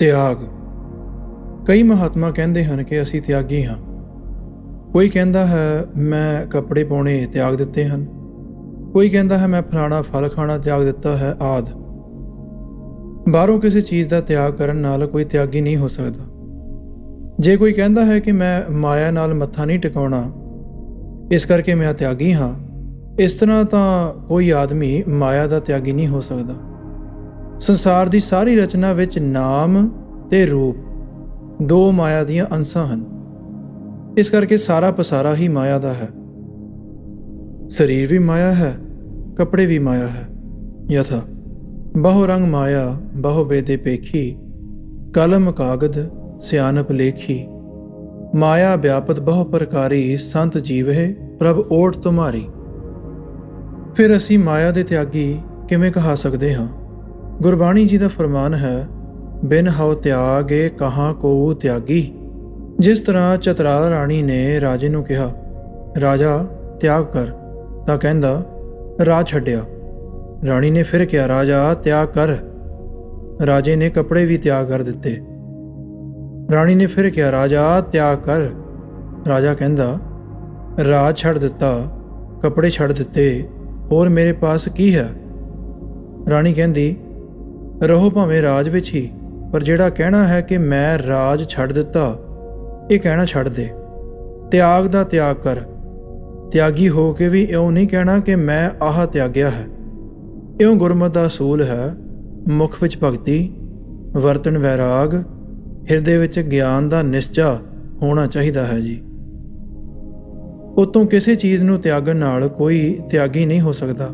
ਤਿਆਗ। ਕਈ ਮਹਾਤਮਾ ਕਹਿੰਦੇ ਹਨ ਕਿ ਅਸੀਂ ਤਿਆਗੀ ਹਾਂ। ਕੋਈ ਕਹਿੰਦਾ ਹੈ, ਮੈਂ ਕੱਪੜੇ ਪਾਉਣੇ ਤਿਆਗ ਦਿੱਤੇ ਹਨ। ਕੋਈ ਕਹਿੰਦਾ ਹੈ, ਮੈਂ ਫਲਾਣਾ ਫਲ ਖਾਣਾ ਤਿਆਗ ਦਿੱਤਾ ਹੈ, ਆਦ। ਬਾਹਰੋਂ ਕਿਸੇ ਚੀਜ਼ ਦਾ ਤਿਆਗ ਕਰਨ ਨਾਲ ਕੋਈ ਤਿਆਗੀ ਨਹੀਂ ਹੋ ਸਕਦਾ। ਜੇ ਕੋਈ ਕਹਿੰਦਾ ਹੈ ਕਿ ਮੈਂ ਮਾਇਆ ਨਾਲ ਮੱਥਾ ਨਹੀਂ ਟਿਕਾਉਣਾ, ਇਸ ਕਰਕੇ ਮੈਂ ਤਿਆਗੀ ਹਾਂ, ਇਸ ਤਰ੍ਹਾਂ ਤਾਂ ਕੋਈ ਆਦਮੀ ਮਾਇਆ ਦਾ ਤਿਆਗੀ ਨਹੀਂ ਹੋ ਸਕਦਾ। ਸੰਸਾਰ ਦੀ ਸਾਰੀ ਰਚਨਾ ਵਿੱਚ ਨਾਮ ਤੇ ਰੂਪ ਦੋ ਮਾਇਆ ਦੀਆਂ ਅੰਸ਼ਾਂ ਹਨ। ਇਸ ਕਰਕੇ ਸਾਰਾ ਪਸਾਰਾ ਹੀ ਮਾਇਆ ਦਾ ਹੈ। ਸਰੀਰ ਵੀ ਮਾਇਆ ਹੈ, ਕੱਪੜੇ ਵੀ ਮਾਇਆ ਹੈ। ਯਥਾ, ਬਹੁ ਰੰਗ ਮਾਇਆ, ਬਹੁ ਬੇਦੇ ਪੇਖੀ, ਕਲਮ ਕਾਗਦ ਸਿਆਨਪ ਲੇਖੀ, ਮਾਇਆ ਵਿਆਪਤ ਬਹੁ ਪ੍ਰਕਾਰੀ, ਸੰਤ ਜੀਵ ਹੈ ਪ੍ਰਭ ਓਟ ਤੁਮਾਰੀ। ਫਿਰ ਅਸੀਂ ਮਾਇਆ ਦੇ ਤਿਆਗੀ ਕਿਵੇਂ ਕਹਾ ਸਕਦੇ ਹਾਂ? ਗੁਰਬਾਣੀ ਜੀ ਦਾ ਫਰਮਾਨ ਹੈ, ਬਿਨ ਹਉ ਤਿਆਗੇ ਕਹਾਂ ਕੋ ਤਿਆਗੀ। ਜਿਸ ਤਰ੍ਹਾਂ ਚਤਰਾਲ ਰਾਣੀ ਨੇ ਰਾਜੇ ਨੂੰ ਕਿਹਾ, ਰਾਜਾ, ਤਿਆਗ ਕਰ। ਤਾਂ ਕਹਿੰਦਾ ਰਾਜ ਛੱਡਿਆ। ਰਾਣੀ ਨੇ ਫਿਰ ਕਿਹਾ, ਰਾਜਾ, ਤਿਆਗ ਕਰ। ਰਾਜੇ ਨੇ ਕੱਪੜੇ ਵੀ ਤਿਆਗ ਕਰ ਦਿੱਤੇ। ਰਾਣੀ ਨੇ ਫਿਰ ਕਿਹਾ, ਰਾਜਾ, ਤਿਆਗ ਕਰ। ਰਾਜਾ ਕਹਿੰਦਾ ਰਾਜ ਛੱਡ ਦਿੱਤਾ, ਕੱਪੜੇ ਛੱਡ ਦਿੱਤੇ, ਹੋਰ ਮੇਰੇ ਪਾਸ ਕੀ ਹੈ? ਰਾਣੀ ਕਹਿੰਦੀ ਰਹੋ ਭਾਵੇਂ ਰਾਜ ਵਿੱਚ ਹੀ, ਪਰ ਜਿਹੜਾ ਕਹਿਣਾ ਹੈ ਕਿ ਮੈਂ ਰਾਜ ਛੱਡ ਦਿੱਤਾ, ਇਹ ਕਹਿਣਾ ਛੱਡ ਦੇ। ਤਿਆਗ ਦਾ ਤਿਆਗ ਕਰ। ਤਿਆਗੀ ਹੋ ਕੇ ਵੀ ਇਉਂ ਨਹੀਂ ਕਹਿਣਾ ਕਿ ਮੈਂ ਆਹ ਤਿਆਗਿਆ ਹੈ। ਇਉਂ ਗੁਰਮਤ ਦਾ ਅਸੂਲ ਹੈ, ਮੁਖ ਵਿੱਚ ਭਗਤੀ ਵਰਤਨ ਵੈਰਾਗ, ਹਿਰਦੇ ਵਿੱਚ ਗਿਆਨ ਦਾ ਨਿਸ਼ਚਾ ਹੋਣਾ ਚਾਹੀਦਾ ਹੈ ਜੀ। ਉਤੋਂ ਕਿਸੇ ਚੀਜ਼ ਨੂੰ ਤਿਆਗਣ ਨਾਲ ਕੋਈ ਤਿਆਗੀ ਨਹੀਂ ਹੋ ਸਕਦਾ,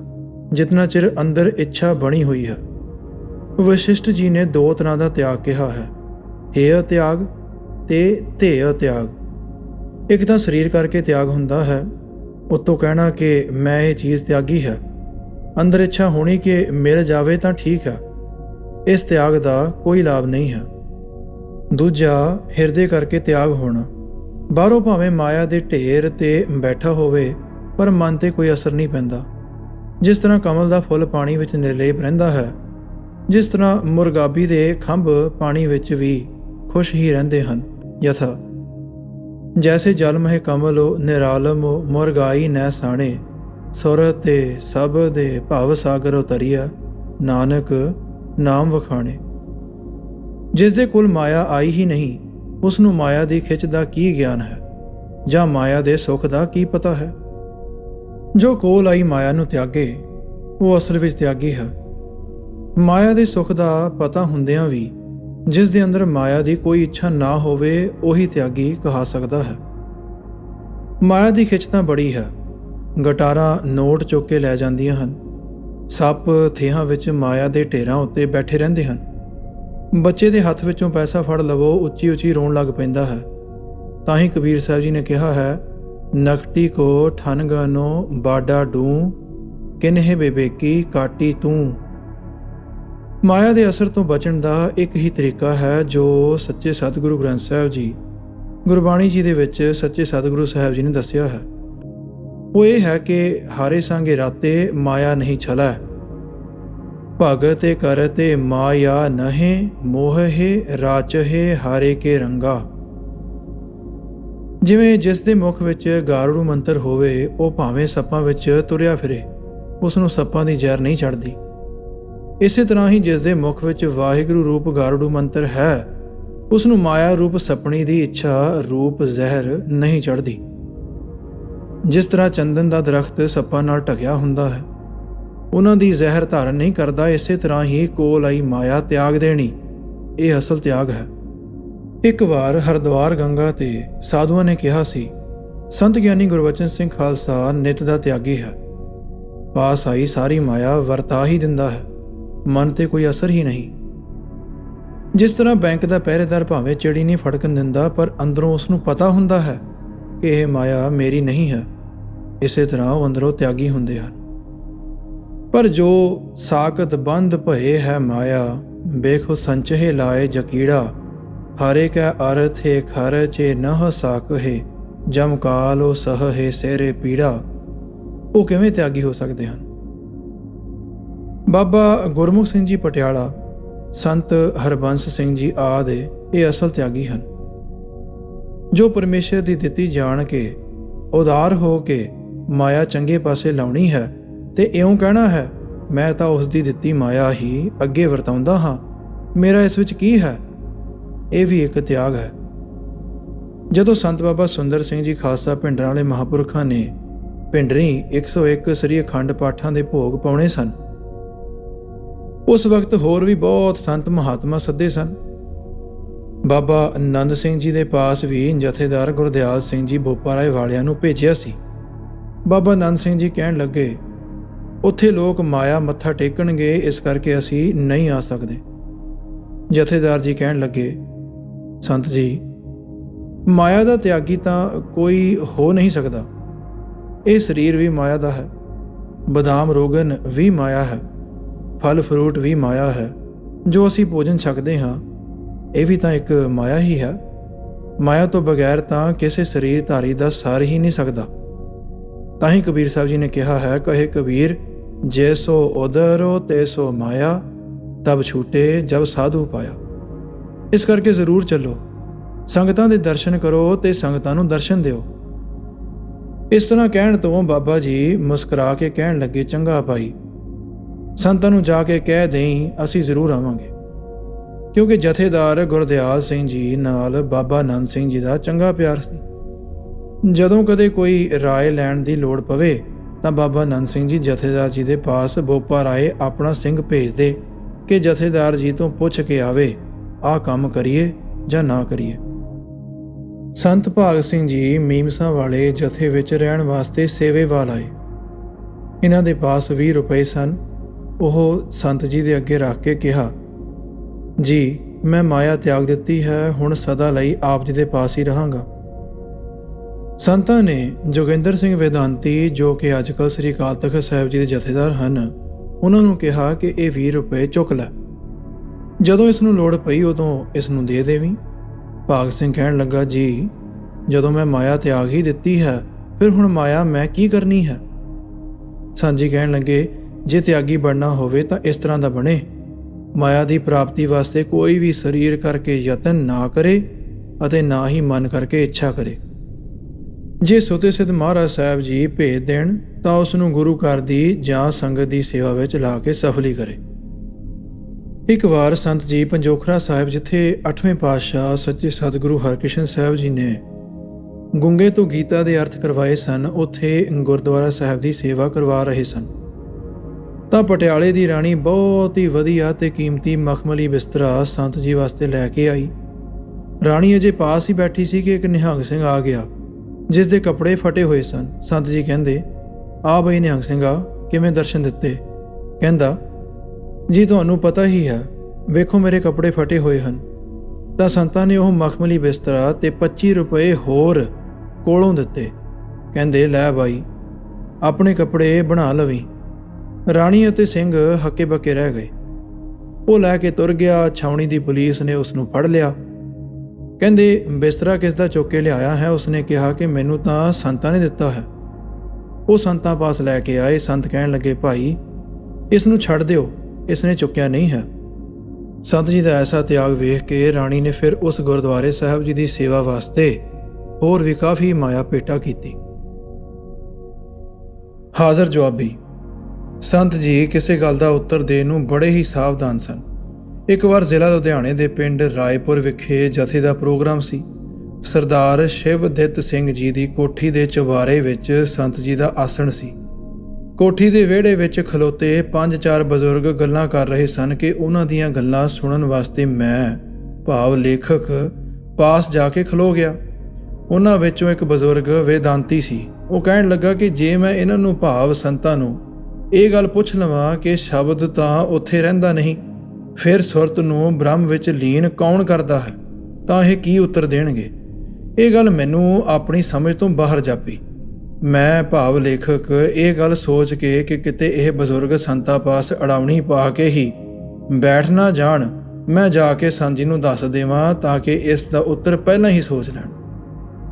ਜਿਤਨਾ ਚਿਰ ਅੰਦਰ ਇੱਛਾ ਬਣੀ ਹੋਈ ਹੈ। ਵਸ਼ਿਸ਼ਟ ਜੀ ਨੇ ਦੋ ਤਰ੍ਹਾਂ ਦਾ ਤਿਆਗ ਕਿਹਾ ਹੈ ਹੇਯ ਤਿਆਗ ਤੇ ਧੇਯ ਤਿਆਗ ਇੱਕ ਤਾਂ ਸਰੀਰ ਕਰਕੇ ਤਿਆਗ ਹੁੰਦਾ ਹੈ, ਉਤੋਂ ਕਹਿਣਾ ਕਿ ਮੈਂ ਇਹ ਚੀਜ਼ ਤਿਆਗੀ ਹੈ। ਅੰਦਰ ਇੱਛਾ ਹੋਣੀ ਕਿ ਮਿਲ ਜਾਵੇ ਤਾਂ ਠੀਕ ਹੈ, ਇਸ ਤਿਆਗ ਦਾ ਕੋਈ ਲਾਭ ਨਹੀਂ ਹੈ। ਦੂਜਾ, ਹਿਰਦੇ ਕਰਕੇ ਤਿਆਗ ਹੋਣਾ। ਬਾਹਰੋਂ ਭਾਵੇਂ ਮਾਇਆ ਦੇ ਢੇਰ ਤੇ ਬੈਠਾ ਹੋਵੇ, ਪਰ ਮਨ ਤੇ ਕੋਈ ਅਸਰ ਨਹੀਂ ਪੈਂਦਾ। ਜਿਸ ਤਰ੍ਹਾਂ ਕਮਲ ਦਾ ਫੁੱਲ ਪਾਣੀ ਵਿੱਚ ਨਿਰਲੇਪ ਰਹਿੰਦਾ ਹੈ ਜਿਸ ਤਰ੍ਹਾਂ ਮੁਰਗਾਬੀ ਦੇ ਖੰਭ ਪਾਣੀ ਵਿੱਚ ਵੀ ਖੁਸ਼ ਹੀ ਰਹਿੰਦੇ ਹਨ। ਯਥਾ। ਜੈਸੇ ਜਲ ਮਹਿ ਕਮਲੋ, ਨਿਰਾਲਮੋ, ਮੁਰਗਾਈ ਨੈ ਸਾਣੇ, ਸੁਰ ਤੇ ਸਭ ਦੇ ਭਵ ਸਾਗਰ ਉਤਰੀਆ ਨਾਨਕ ਨਾਮ ਵਖਾਣੇ। ਜਿਸ ਦੇ ਕੋਲ ਮਾਇਆ ਆਈ ਹੀ ਨਹੀਂ, ਉਸ ਨੂੰ ਮਾਇਆ ਦੀ ਖਿੱਚ ਦਾ ਕੀ ਗਿਆਨ ਹੈ? ਜਾਂ ਮਾਇਆ ਦੇ ਸੁੱਖ ਦਾ ਕੀ ਪਤਾ ਹੈ? ਜੋ ਕੋਲ ਆਈ ਮਾਇਆ ਨੂੰ ਤਿਆਗੇ, ਉਹ ਅਸਲ ਵਿੱਚ ਤਿਆਗੀ ਹੈ। ਮਾਇਆ ਦੇ ਸੁੱਖ ਦਾ ਪਤਾ ਹੁੰਦਿਆਂ ਵੀ ਜਿਸ ਦੇ ਅੰਦਰ ਮਾਇਆ ਦੀ ਕੋਈ ਇੱਛਾ ਨਾ ਹੋਵੇ, ਉਹੀ ਤਿਆਗੀ ਕਹਾ ਸਕਦਾ ਹੈ। ਮਾਇਆ ਦੀ ਖਿੱਚ ਤਾਂ ਬੜੀ ਹੈ। ਗਟਾਰਾਂ ਨੋਟ ਚੁੱਕ ਕੇ ਲੈ ਜਾਂਦੀਆਂ ਹਨ। ਸੱਪ ਥੇਹਾਂ ਵਿੱਚ ਮਾਇਆ ਦੇ ਢੇਰਾਂ ਉੱਤੇ ਬੈਠੇ ਰਹਿੰਦੇ ਹਨ। ਬੱਚੇ ਦੇ ਹੱਥ ਵਿੱਚੋਂ ਪੈਸਾ ਫੜ ਲਵੋ, ਉੱਚੀ ਉੱਚੀ ਰੋਣ ਲੱਗ ਪੈਂਦਾ ਹੈ। ਤਾਂ ਹੀ ਕਬੀਰ ਸਾਹਿਬ ਜੀ ਨੇ ਕਿਹਾ ਹੈ, ਨਕਟੀ ਕੋ ਠਨ ਗਨੋ ਬਾਡਾ ਡੂ, ਕਿਨਹਿ ਬੇਬੇਕੀ ਕਾਟੀ ਤੂੰ। ਮਾਇਆ ਦੇ ਅਸਰ ਤੋਂ ਬਚਣ ਦਾ ਇੱਕ ਹੀ ਤਰੀਕਾ ਹੈ ਜੋ ਸੱਚੇ ਸਤਿਗੁਰੂ ਗ੍ਰੰਥ ਸਾਹਿਬ ਜੀ, ਗੁਰਬਾਣੀ ਜੀ ਦੇ ਵਿੱਚ ਸੱਚੇ ਸਤਿਗੁਰੂ ਸਾਹਿਬ ਜੀ ਨੇ ਦੱਸਿਆ ਹੈ। ਉਹ ਇਹ ਹੈ ਕਿ ਹਾਰੇ ਸੰਗੇ ਰਾਤੇ ਮਾਇਆ ਨਹੀਂ ਛਲੈ। ਭਗਤ ਕਰਤੇ ਮਾਇਆ ਨਹਿ, ਮੋਹੇ ਰਾਚਹੇ ਹਾਰੇ ਕੇ ਰੰਗਾ। ਜਿਵੇਂ ਜਿਸ ਦੇ ਮੁਖ ਵਿੱਚ ਗਾਰੜੂ ਮੰਤਰ ਹੋਵੇ, ਉਹ ਭਾਵੇਂ ਸੱਪਾਂ ਵਿੱਚ ਤੁਰਿਆ ਫਿਰੇ, ਉਸ ਨੂੰ ਸੱਪਾਂ ਦੀ ਜ਼ਹਿਰ ਨਹੀਂ ਚੜਦੀ। ਇਸੇ ਤਰ੍ਹਾਂ ਹੀ ਜਿਸ ਦੇ ਮੁਖ ਵਿੱਚ ਵਾਹਿਗੁਰੂ ਰੂਪ ਗਾਰੜੂ ਮੰਤਰ ਹੈ ਉਸ ਨੂੰ ਮਾਇਆ ਰੂਪ ਸਪਣੀ ਦੀ ਇੱਛਾ ਰੂਪ ਜ਼ਹਿਰ ਨਹੀਂ ਚੜਦੀ ਜਿਸ ਤਰ੍ਹਾਂ ਚੰਦਨ ਦਾ ਦਰਖਤ ਸੱਪਾਂ ਨਾਲ ਢਕਿਆ ਹੁੰਦਾ ਹੈ, ਉਹਨਾਂ ਦੀ ਜ਼ਹਿਰ ਧਾਰਨ ਨਹੀਂ ਕਰਦਾ, ਇਸੇ ਤਰ੍ਹਾਂ ਹੀ ਕੋਲ ਆਈ ਮਾਇਆ ਤਿਆਗ ਦੇਣੀ, ਇਹ ਅਸਲ ਤਿਆਗ ਹੈ। ਇੱਕ ਵਾਰ ਹਰਦੁਆਰ ਗੰਗਾ ਤੇ ਸਾਧੂਆਂ ਨੇ ਕਿਹਾ ਸੀ, ਸੰਤ ਗਿਆਨੀ ਗੁਰਬਚਨ ਸਿੰਘ ਖਾਲਸਾ ਨਿਤ ਦਾ ਤਿਆਗੀ ਹੈ। ਪਾਸ ਆਈ ਸਾਰੀ ਮਾਇਆ ਵਰਤਾ ਹੀ ਦਿੰਦਾ ਹੈ। ਮਨ ਤੇ ਕੋਈ ਅਸਰ ਹੀ ਨਹੀਂ। ਜਿਸ ਤਰ੍ਹਾਂ ਬੈਂਕ ਦਾ ਪਹਿਰੇਦਾਰ ਭਾਵੇਂ ਚਿੜੀ ਨਹੀਂ ਫੜਕਣ ਦਿੰਦਾ, ਪਰ ਅੰਦਰੋਂ ਉਸ ਨੂੰ ਪਤਾ ਹੁੰਦਾ ਹੈ ਕਿ ਇਹ ਮਾਇਆ ਮੇਰੀ ਨਹੀਂ ਹੈ। ਇਸੇ ਤਰ੍ਹਾਂ ਉਹ ਅੰਦਰੋਂ ਤਿਆਗੀ ਹੁੰਦੇ ਹਨ। ਪਰ ਜੋ ਸਾਖਤ ਬੰਦ ਭਏ ਹੈ ਮਾਇਆ, ਵੇਖੋ ਸੰਚਹਿ ਲਾਏ ਜਕੀੜਾ, ਹਰੇ ਕੈ ਅਰਥ ਹੈ ਖਰਚੇ ਨਹ ਸਾਕਹਿ ਜਮ ਕਾਲੋ ਸਹਹਿ ਸੇਰੇ ਪੀੜਾ। ਉਹ ਕਿਵੇਂ ਤਿਆਗੀ ਹੋ ਸਕਦੇ ਹਨ? ਬਾਬਾ ਗੁਰਮੁਖ ਸਿੰਘ ਜੀ ਪਟਿਆਲਾ, ਸੰਤ ਹਰਬੰਸ ਸਿੰਘ ਜੀ ਆਦਿ ਇਹ ਅਸਲ ਤਿਆਗੀ ਹਨ। ਜੋ ਪਰਮੇਸ਼ਰ ਦੀ ਦਿੱਤੀ ਜਾਣ ਕੇ ਉਦਾਰ ਹੋ ਕੇ ਮਾਇਆ ਚੰਗੇ ਪਾਸੇ ਲਾਉਣੀ ਹੈ ਤੇ ਇਉਂ ਕਹਿਣਾ ਹੈ, ਮੈਂ ਤਾਂ ਉਸ ਦੀ ਦਿੱਤੀ ਮਾਇਆ ਹੀ ਅੱਗੇ ਵਰਤਾਉਂਦਾ ਹਾਂ। ਮੇਰਾ ਇਸ ਵਿੱਚ ਕੀ ਹੈ? ਇਹ ਵੀ ਇੱਕ ਤਿਆਗ ਹੈ। ਜਦੋਂ ਸੰਤ ਬਾਬਾ ਸੁੰਦਰ ਸਿੰਘ ਜੀ ਖਾਲਸਾ ਪਿੰਡਰਾਂ ਵਾਲੇ ਮਹਾਪੁਰਖਾਂ ਨੇ ਪਿੰਡਰੀ 101 ਸ੍ਰੀ ਅਖੰਡ ਪਾਠਾਂ ਦੇ ਭੋਗ ਪਾਉਣੇ ਸਨ ਉਸ ਵਕਤ ਹੋਰ ਵੀ ਬਹੁਤ ਸੰਤ ਮਹਾਤਮਾ ਸੱਦੇ ਸਨ। ਬਾਬਾ ਆਨੰਦ ਸਿੰਘ ਜੀ ਦੇ ਪਾਸ ਵੀ ਜਥੇਦਾਰ ਗੁਰਦਿਆਲ ਸਿੰਘ ਜੀ ਬੋਪਾਰਾਏ ਵਾਲਿਆਂ ਨੂੰ ਭੇਜਿਆ ਸੀ। ਬਾਬਾ ਆਨੰਦ ਸਿੰਘ ਜੀ ਕਹਿਣ ਲੱਗੇ, ਉੱਥੇ ਲੋਕ ਮਾਇਆ ਮੱਥਾ ਟੇਕਣਗੇ, ਇਸ ਕਰਕੇ ਅਸੀਂ ਨਹੀਂ ਆ ਸਕਦੇ। ਜਥੇਦਾਰ ਜੀ ਕਹਿਣ ਲੱਗੇ, ਸੰਤ ਜੀ, ਮਾਇਆ ਦਾ ਤਿਆਗੀ ਤਾਂ ਕੋਈ ਹੋ ਨਹੀਂ ਸਕਦਾ। ਇਹ ਸਰੀਰ ਵੀ ਮਾਇਆ ਦਾ ਹੈ, ਬਦਾਮ ਰੋਗਨ ਵੀ ਮਾਇਆ ਹੈ। ਫਲ ਫਰੂਟ ਵੀ ਮਾਇਆ ਹੈ, ਜੋ ਅਸੀਂ ਭੋਜਨ ਛਕਦੇ ਹਾਂ, ਇਹ ਵੀ ਤਾਂ ਇੱਕ ਮਾਇਆ ਹੀ ਹੈ। ਮਾਇਆ ਤੋਂ ਬਗੈਰ ਤਾਂ ਕਿਸੇ ਸਰੀਰ ਧਾਰੀ ਦਾ ਸਰ ਹੀ ਨਹੀਂ ਸਕਦਾ। ਤਾਂ ਹੀ ਕਬੀਰ ਸਾਹਿਬ ਜੀ ਨੇ ਕਿਹਾ ਹੈ, ਕਹੇ ਕਬੀਰ ਜੈਸੋ ਉਦਰੋ ਤੈਸੋ ਮਾਇਆ, ਤਬ ਛੂਟੇ ਜਬ ਸਾਧੂ ਪਾਇਆ। ਇਸ ਕਰਕੇ ਜ਼ਰੂਰ ਚੱਲੋ। ਸੰਗਤਾਂ ਦੇ ਦਰਸ਼ਨ ਕਰੋ ਤੇ ਸੰਗਤਾਂ ਨੂੰ ਦਰਸ਼ਨ ਦਿਓ। ਇਸ ਤਰ੍ਹਾਂ ਕਹਿਣ ਤੋਂ ਬਾਬਾ ਜੀ ਮੁਸਕਰਾ ਕੇ ਕਹਿਣ ਲੱਗੇ, ਚੰਗਾ ਭਾਈ ਸੰਤਾਂ ਨੂੰ ਜਾ ਕੇ ਕਹਿ ਦੇਈ, ਅਸੀਂ ਜ਼ਰੂਰ ਆਵਾਂਗੇ। ਕਿਉਂਕਿ ਜਥੇਦਾਰ ਗੁਰਦਿਆਲ ਸਿੰਘ ਜੀ ਨਾਲ ਬਾਬਾ ਨੰਦ ਸਿੰਘ ਜੀ ਦਾ ਚੰਗਾ ਪਿਆਰ ਸੀ। ਜਦੋਂ ਕਦੇ ਕੋਈ ਰਾਏ ਲੈਣ ਦੀ ਲੋੜ ਪਵੇ, ਤਾਂ ਬਾਬਾ ਨੰਦ ਸਿੰਘ ਜੀ ਜਥੇਦਾਰ ਜੀ ਦੇ ਪਾਸ ਬੋਪਾ ਰਾਏ ਆਪਣਾ ਸਿੰਘ ਭੇਜਦੇ ਕਿ ਜਥੇਦਾਰ ਜੀ ਤੋਂ ਪੁੱਛ ਕੇ ਆਵੇ, ਆਹ ਕੰਮ ਕਰੀਏ ਜਾਂ ਨਾ ਕਰੀਏ। ਸੰਤ ਭਾਗ ਸਿੰਘ ਜੀ ਮੀਮਸਾ ਵਾਲੇ ਜਥੇ ਵਿੱਚ ਰਹਿਣ ਵਾਸਤੇ ਸੇਵੇਵਾਲ ਆਏ। ਇਹਨਾਂ ਦੇ ਪਾਸ 20 ਰੁਪਏ ਸਨ। ਉਹ ਸੰਤ ਜੀ ਦੇ ਅੱਗੇ ਰੱਖ ਕੇ ਕਿਹਾ, ਜੀ, ਮੈਂ ਮਾਇਆ ਤਿਆਗ ਦਿੱਤੀ ਹੈ, ਹੁਣ ਸਦਾ ਲਈ ਆਪ ਜੀ ਦੇ ਪਾਸ ਹੀ ਰਹਾਂਗਾ। ਸੰਤਾਂ ਨੇ ਜੋਗਿੰਦਰ ਸਿੰਘ ਵੇਦਾਂਤੀ, ਜੋ ਕਿ ਅੱਜਕੱਲ ਸ੍ਰੀ ਅਕਾਲ ਤਖਤ ਸਾਹਿਬ ਜੀ ਦੇ ਜਥੇਦਾਰ ਹਨ, ਉਹਨਾਂ ਨੂੰ ਕਿਹਾ ਕਿ ਇਹ 20 ਰੁਪਏ ਚੁੱਕ ਲੈ। ਜਦੋਂ ਇਸ ਨੂੰ ਲੋੜ ਪਈ, ਉਦੋਂ ਇਸ ਨੂੰ ਦੇ ਦੇਵੀਂ। ਭਾਗ ਸਿੰਘ ਕਹਿਣ ਲੱਗਾ, ਜੀ, ਜਦੋਂ ਮੈਂ ਮਾਇਆ ਤਿਆਗ ਹੀ ਦਿੱਤੀ ਹੈ, ਫਿਰ ਹੁਣ ਮਾਇਆ ਮੈਂ ਕੀ ਕਰਨੀ ਹੈ? ਸਾਂਝੀ ਕਹਿਣ ਲੱਗੇ ਜੇ ਤਿਆਗੀ ਬਣਨਾ ਹੋਵੇ ਤਾਂ ਇਸ ਤਰ੍ਹਾਂ ਦਾ ਬਣੇ। ਮਾਇਆ ਦੀ ਪ੍ਰਾਪਤੀ ਵਾਸਤੇ ਕੋਈ ਵੀ ਸਰੀਰ ਕਰਕੇ ਯਤਨ ਨਾ ਕਰੇ ਅਤੇ ਨਾ ਹੀ ਮਨ ਕਰਕੇ ਇੱਛਾ ਕਰੇ। ਜੇ ਸੁਤੇ ਸਿੱਧ ਮਹਾਰਾਜ ਸਾਹਿਬ ਜੀ ਭੇਜ ਦੇਣ, ਤਾਂ ਉਸ ਨੂੰ ਗੁਰੂ ਘਰ ਦੀ ਜਾਂ ਸੰਗਤ ਦੀ ਸੇਵਾ ਵਿੱਚ ਲਾ ਕੇ ਸਫਲੀ ਕਰੇ। ਇੱਕ ਵਾਰ ਸੰਤ ਜੀ ਪੰਜੋਖਰਾ ਸਾਹਿਬ ਜਿੱਥੇ 8ਵੇਂ ਪਾਤਸ਼ਾਹ ਸੱਚੇ ਸਤਿਗੁਰੂ ਹਰਕ੍ਰਿਸ਼ਨ ਸਾਹਿਬ ਜੀ ਨੇ ਗੁੰਗੇ ਤੋਂ ਗੀਤਾ ਦੇ ਅਰਥ ਕਰਵਾਏ ਸਨ, ਉੱਥੇ ਗੁਰਦੁਆਰਾ ਸਾਹਿਬ ਦੀ ਸੇਵਾ ਕਰਵਾ ਰਹੇ ਸਨ। ਤਾਂ ਪਟਿਆਲੇ ਦੀ ਰਾਣੀ ਬਹੁਤ ਹੀ ਵਧੀਆ ਤੇ ਕੀਮਤੀ ਮਖਮਲੀ ਬਿਸਤਰਾ ਸੰਤ ਜੀ ਵਾਸਤੇ ਲੈ ਕੇ ਆਈ। ਰਾਣੀ ਅਜੇ ਪਾਸ ਹੀ ਬੈਠੀ ਸੀ ਕਿ ਇੱਕ ਨਿਹੰਗ ਸਿੰਘ ਆ ਗਿਆ, ਜਿਸ ਦੇ ਕੱਪੜੇ ਫਟੇ ਹੋਏ ਸਨ। ਸੰਤ ਜੀ ਕਹਿੰਦੇ, ਆ ਬਈ ਨਿਹੰਗ ਸਿੰਘਾ, ਕਿਵੇਂ ਦਰਸ਼ਨ ਦਿੱਤੇ? ਕਹਿੰਦਾ, ਜੀ ਤੁਹਾਨੂੰ ਪਤਾ ਹੀ ਹੈ, ਵੇਖੋ ਮੇਰੇ ਕੱਪੜੇ ਫਟੇ ਹੋਏ ਹਨ। ਤਾਂ ਸੰਤਾਂ ਨੇ ਉਹ ਮਖਮਲੀ ਬਿਸਤਰਾ ਤੇ 25 ਰੁਪਏ ਹੋਰ ਕੋਲੋਂ ਦਿੱਤੇ। ਕਹਿੰਦੇ, ਲੈ ਬਾਈ, ਆਪਣੇ ਕੱਪੜੇ ਬਣਾ ਲਵੀਂ। ਰਾਣੀ ਅਤੇ ਸਿੰਘ ਹੱਕੇ ਬੱਕੇ ਰਹਿ ਗਏ। ਉਹ ਲੈ ਕੇ ਤੁਰ ਗਿਆ, ਛਾਉਣੀ ਦੀ ਪੁਲਿਸ ਨੇ ਉਸ ਨੂੰ ਫੜ ਲਿਆ। ਕਹਿੰਦੇ, ਬਿਸਤਰਾ ਕਿਸ ਦਾ ਚੁੱਕ ਕੇ ਲਿਆਇਆ ਹੈ? ਉਸਨੇ ਕਿਹਾ ਕਿ ਮੈਨੂੰ ਤਾਂ ਸੰਤਾਂ ਨੇ ਦਿੱਤਾ ਹੈ। ਉਹ ਸੰਤਾਂ ਪਾਸ ਲੈ ਕੇ ਆਏ। ਸੰਤ ਕਹਿਣ ਲੱਗੇ, ਭਾਈ ਇਸ ਨੂੰ ਛੱਡ ਦਿਓ। ਇਸ ਨੇ ਚੁੱਕਿਆ ਨਹੀਂ ਹੈ। ਸੰਤ ਜੀ ਦਾ ਐਸਾ ਤਿਆਗ ਵੇਖ ਕੇ ਰਾਣੀ ਨੇ ਫਿਰ ਉਸ ਗੁਰਦੁਆਰੇ ਸਾਹਿਬ ਜੀ ਦੀ ਸੇਵਾ ਵਾਸਤੇ ਹੋਰ ਵੀ ਕਾਫੀ ਮਾਇਆ ਪੇਟਾ ਕੀਤੀ। ਹਾਜ਼ਰ ਜਵਾਬੀ। ਸੰਤ ਜੀ ਕਿਸੇ ਗੱਲ ਦਾ ਉੱਤਰ ਦੇਣ ਨੂੰ ਬੜੇ ਹੀ ਸਾਵਧਾਨ ਸਨ। ਇੱਕ ਵਾਰ ਜ਼ਿਲ੍ਹਾ ਲੁਧਿਆਣੇ ਦੇ ਪਿੰਡ ਰਾਏਪੁਰ ਵਿਖੇ ਜਥੇ ਦਾ ਪ੍ਰੋਗਰਾਮ ਸੀ। ਸਰਦਾਰ ਸ਼ਿਵਦਿੱਤ ਸਿੰਘ ਜੀ ਦੀ ਕੋਠੀ ਦੇ ਚੁਬਾਰੇ ਵਿੱਚ ਸੰਤ ਜੀ ਦਾ ਆਸਣ ਸੀ। ਕੋਠੀ ਦੇ ਵਿਹੜੇ ਵਿੱਚ ਖਲੋਤੇ ਪੰਜ ਚਾਰ ਬਜ਼ੁਰਗ ਗੱਲਾਂ ਕਰ ਰਹੇ ਸਨ ਕਿ ਉਹਨਾਂ ਦੀਆਂ ਗੱਲਾਂ ਸੁਣਨ ਵਾਸਤੇ ਮੈਂ, ਭਾਵ ਲੇਖਕ, ਪਾਸ ਜਾ ਕੇ ਖਲੋ ਗਿਆ। ਉਹਨਾਂ ਵਿੱਚੋਂ ਇੱਕ ਬਜ਼ੁਰਗ ਵੇਦਾਂਤੀ ਸੀ। ਉਹ ਕਹਿਣ ਲੱਗਾ ਕਿ ਜੇ ਮੈਂ ਇਹਨਾਂ ਨੂੰ ਭਾਵ ਸੰਤਾਂ ਨੂੰ ਇਹ ਗੱਲ ਪੁੱਛ ਲਵਾਂ ਕਿ ਸ਼ਬਦ ਤਾਂ ਉੱਥੇ ਰਹਿੰਦਾ ਨਹੀਂ। ਫਿਰ ਸੁਰਤ ਨੂੰ ਬ੍ਰਹਮ ਵਿੱਚ ਲੀਨ ਕੌਣ ਕਰਦਾ ਹੈ? ਤਾਂ ਇਹ ਕੀ ਉੱਤਰ ਦੇਣਗੇ? ਇਹ ਗੱਲ ਮੈਨੂੰ ਆਪਣੀ ਸਮਝ ਤੋਂ ਬਾਹਰ ਜਾਪੀ। ਮੈਂ ਭਾਵ ਲੇਖਕ ਇਹ ਗੱਲ ਸੋਚ ਕੇ ਕਿ ਕਿਤੇ ਇਹ ਬਜ਼ੁਰਗ ਸੰਤਾ ਪਾਸ ਅੜਾਉਣੀ ਪਾ ਕੇ ਹੀ ਬੈਠ ਨਾ ਜਾਣ, ਮੈਂ ਜਾ ਕੇ ਸੰਜੀ ਨੂੰ ਦੱਸ ਦੇਵਾਂ ਤਾਂ ਕਿ ਇਸ ਦਾ ਉੱਤਰ ਪਹਿਲਾਂ ਹੀ ਸੋਚ ਲੈਣ।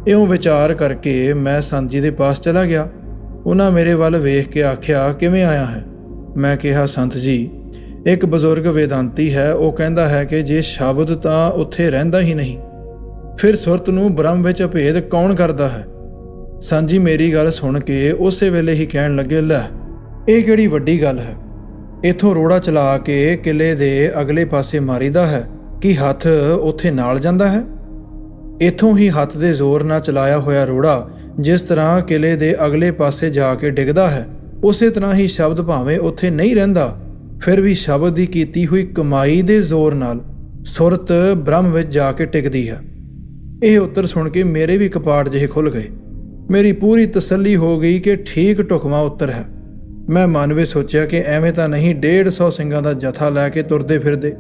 ਇਉਂ ਵਿਚਾਰ ਕਰਕੇ ਮੈਂ ਸੰਜੀ ਦੇ ਪਾਸ ਚਲਾ ਗਿਆ। ਉਹਨਾਂ ਮੇਰੇ ਵੱਲ ਵੇਖ ਕੇ ਆਖਿਆ, ਕਿਵੇਂ ਆਇਆ ਹੈ? ਮੈਂ ਕਿਹਾ, ਸੰਤ ਜੀ, ਇੱਕ ਬਜ਼ੁਰਗ ਵੇਦਾਂਤੀ ਹੈ। ਉਹ ਕਹਿੰਦਾ ਹੈ ਕਿ ਜੇ ਸ਼ਬਦ ਤਾਂ ਉੱਥੇ ਰਹਿੰਦਾ ਹੀ ਨਹੀਂ। ਫਿਰ ਸੁਰਤ ਨੂੰ ਬ੍ਰਹਮ ਵਿੱਚ ਅਭੇਦ ਕੌਣ ਕਰਦਾ ਹੈ? ਸਾਂਝੀ ਮੇਰੀ ਗੱਲ ਸੁਣ ਕੇ ਉਸੇ ਵੇਲੇ ਹੀ ਕਹਿਣ ਲੱਗੇ, ਲੈ, ਇਹ ਕਿਹੜੀ ਵੱਡੀ ਗੱਲ ਹੈ? ਇਥੋਂ ਰੋੜਾ ਚਲਾ ਕੇ ਕਿਲੇ ਦੇ ਅਗਲੇ ਪਾਸੇ ਮਾਰੀਦਾ ਹੈ। ਕਿ ਹੱਥ ਉੱਥੇ ਨਾਲ ਜਾਂਦਾ ਹੈ? ਇਥੋਂ ਹੀ ਹੱਥ ਦੇ ਜ਼ੋਰ ਨਾਲ ਚਲਾਇਆ ਹੋਇਆ ਰੋੜਾ ਜਿਸ ਤਰ੍ਹਾਂ ਕਿਲੇ ਦੇ ਅਗਲੇ ਪਾਸੇ ਜਾ ਕੇ ਡਿੱਗਦਾ ਹੈ, ਉਸੇ ਤਰ੍ਹਾਂ ਹੀ ਸ਼ਬਦ ਭਾਵੇਂ ਉੱਥੇ ਨਹੀਂ ਰਹਿੰਦਾ, ਫਿਰ ਵੀ ਸ਼ਬਦ ਦੀ ਕੀਤੀ ਹੋਈ ਕਮਾਈ ਦੇ ਜ਼ੋਰ ਨਾਲ ਸੁਰਤ ਬ੍ਰਹਮ ਵਿੱਚ ਜਾ ਕੇ ਟਿਕਦੀ ਹੈ। ਇਹ ਉੱਤਰ ਸੁਣ ਕੇ ਮੇਰੇ ਵੀ ਕਪਾੜ ਜਿਹੇ ਖੁੱਲ ਗਏ। ਮੇਰੀ ਪੂਰੀ ਤਸੱਲੀ ਹੋ ਗਈ ਕਿ ਠੀਕ ਢੁਕਵਾਂ ਉੱਤਰ ਹੈ। ਮੈਂ ਮਨ ਵਿੱਚ ਸੋਚਿਆ ਕਿ ਐਵੇਂ ਤਾਂ ਨਹੀਂ 150 ਸਿੰਘਾਂ ਦਾ ਜਥਾ ਲੈ ਕੇ ਤੁਰਦੇ ਫਿਰਦੇ।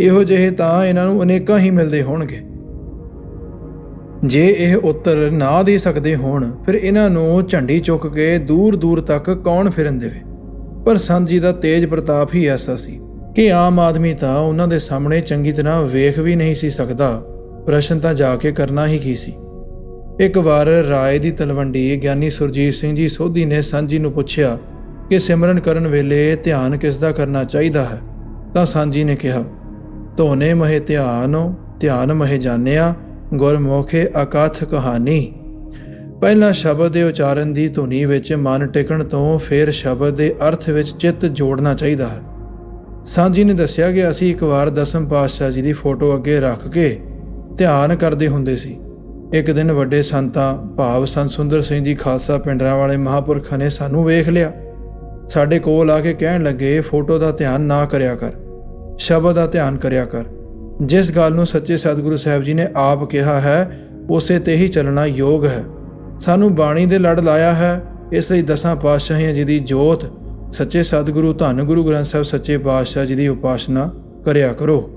ਇਹੋ ਜਿਹੇ ਤਾਂ ਇਹਨਾਂ ਨੂੰ ਅਨੇਕਾਂ ਹੀ ਮਿਲਦੇ ਹੋਣਗੇ। ਜੇ ਇਹ ਉੱਤਰ ਨਾ ਦੇ ਸਕਦੇ ਹੋਣ, ਫਿਰ ਇਹਨਾਂ ਨੂੰ ਝੰਡੀ ਚੁੱਕ ਕੇ ਦੂਰ ਦੂਰ ਤੱਕ ਕੌਣ ਫਿਰਨ ਦੇਵੇ? ਪਰ ਸੰਤ ਜੀ ਦਾ ਤੇਜ ਪ੍ਰਤਾਪ ਹੀ ਐਸਾ ਸੀ ਕਿ ਆਮ ਆਦਮੀ ਤਾਂ ਉਹਨਾਂ ਦੇ ਸਾਹਮਣੇ ਚੰਗੀ ਤਰ੍ਹਾਂ ਵੇਖ ਵੀ ਨਹੀਂ ਸੀ ਸਕਦਾ। ਪ੍ਰਸ਼ਨ ਤਾਂ ਜਾ ਕੇ ਕਰਨਾ ਹੀ ਕੀ ਸੀ? ਇੱਕ ਵਾਰ ਰਾਏ ਦੀ ਤਲਵੰਡੀ ਗਿਆਨੀ ਸੁਰਜੀਤ ਸਿੰਘ ਜੀ ਸੋਧੀ ਨੇ ਸੰਤ ਨੂੰ ਪੁੱਛਿਆ ਕਿ ਸਿਮਰਨ ਕਰਨ ਵੇਲੇ ਧਿਆਨ ਕਿਸ ਦਾ ਕਰਨਾ ਚਾਹੀਦਾ ਹੈ? ਤਾਂ ਸੰਤ ਜੀ ਨੇ ਕਿਹਾ, ਧੋਨੇ ਮਹਿ ਧਿਆਨੋ, ਧਿਆਨ ਮਹਿ ਜਾਣਿਆ ਗੁਰਮੁਖੇ ਅਕਥ ਕਹਾਣੀ। ਪਹਿਲਾਂ ਸ਼ਬਦ ਦੇ ਉਚਾਰਨ ਦੀ ਧੁਨੀ ਵਿੱਚ ਮਨ ਟਿਕਣ ਤੋਂ ਫਿਰ ਸ਼ਬਦ ਦੇ ਅਰਥ ਵਿੱਚ ਚਿੱਤ ਜੋੜਨਾ ਚਾਹੀਦਾ ਹੈ। ਸਾਂਝੀ ਨੇ ਦੱਸਿਆ ਕਿ ਅਸੀਂ ਇੱਕ ਵਾਰ ਦਸਮ ਪਾਤਸ਼ਾਹ ਜੀ ਦੀ ਫੋਟੋ ਅੱਗੇ ਰੱਖ ਕੇ ਧਿਆਨ ਕਰਦੇ ਹੁੰਦੇ ਸੀ। ਇੱਕ ਦਿਨ ਵੱਡੇ ਸੰਤਾਂ, ਭਾਵ ਸੰਤ ਸੁੰਦਰ ਸਿੰਘ ਜੀ ਖਾਲਸਾ ਪਿੰਡਰਾਂ ਵਾਲੇ ਮਹਾਪੁਰਖਾਂ ਨੇ ਸਾਨੂੰ ਵੇਖ ਲਿਆ। ਸਾਡੇ ਕੋਲ ਆ ਕੇ ਕਹਿਣ ਲੱਗੇ, ਫੋਟੋ ਦਾ ਧਿਆਨ ਨਾ ਕਰਿਆ ਕਰ। ਸ਼ਬਦ ਦਾ ਧਿਆਨ ਕਰਿਆ ਕਰ। ਜਿਸ ਗੱਲ ਨੂੰ ਸੱਚੇ ਸਤਿਗੁਰੂ ਸਾਹਿਬ ਜੀ ਨੇ ਆਪ ਕਿਹਾ ਹੈ, ਉਸੇ ਤੇ ਹੀ ਚੱਲਣਾ ਯੋਗ ਹੈ। ਸਾਨੂੰ ਬਾਣੀ ਦੇ ਲੜ ਲਾਇਆ ਹੈ, ਇਸ ਲਈ ਦਸਾਂ ਪਾਤਸ਼ਾਹੀਆਂ ਜੀ ਦੀ ਜੋਤ, ਸੱਚੇ ਸਤਿਗੁਰੂ ਧੰਨ ਗੁਰੂ ਗ੍ਰੰਥ ਸਾਹਿਬ, ਸੱਚੇ ਪਾਤਸ਼ਾਹ ਜੀ ਦੀ ਉਪਾਸਨਾ ਕਰਿਆ ਕਰੋ।